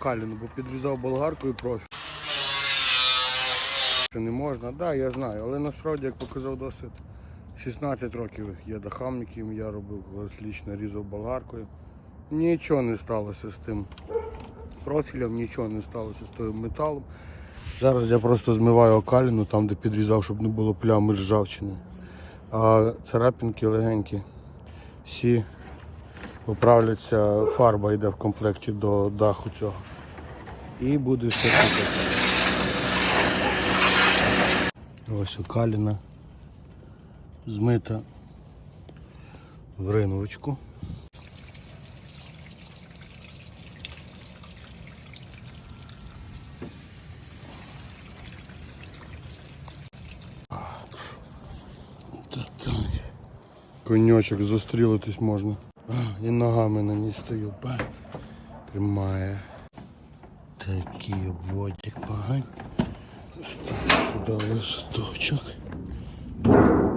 окаліну, бо підрізав болгаркою профіль. Це не можна, так, да, я знаю, але насправді, як показав досвід, 16 років є дахамників, я робив лічно різав болгаркою. Нічого не сталося з тим профілем, нічого не сталося з тим металом. Зараз я просто змиваю окаліну, там де підрізав, щоб не було плями ржавчини. А царапінки легенькі. Всі поправляться, фарба йде в комплекті до даху цього. І буде все супер. Ось окаліна змита в. Та-та. Коньочок застрілитись можна. І ногами на ній стою. Ба. Тримає. Такий обводик погань. Сюди листочок.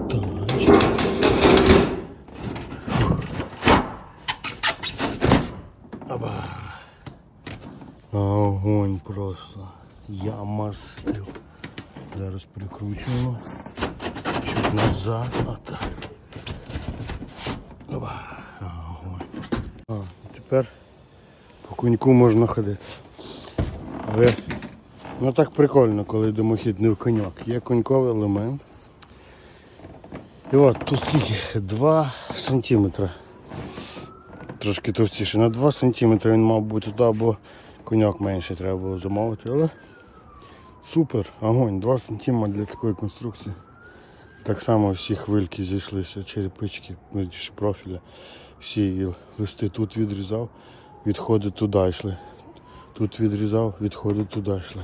Танчик. Аба. Огонь просто. Я мастив. Зараз прикручуємо. Чуть назад. Отак. Оба. Тепер по коньку можна ходити. Але ну так прикольно, коли димохід не в коньок. Є коньковий елемент. І от тут скільки? 2 сантиметри. Трошки товстіше. На 2 сантиметри він мав бути туди, або коньок менше треба було замовити. Але супер, огонь, 2 сантиметри для такої конструкції. Так само всі хвильки зійшлися, черепички, вірніше, профіля. Всі листи тут відрізав, відходи туди йшли. Тут відрізав, відходи туди йшли.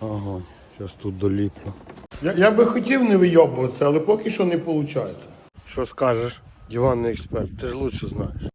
Огонь. Зараз тут доліплю. Я, я би хотів не вийобуватися, але поки що не виходить. Що скажеш, диванний експерт, ти ж краще знаєш.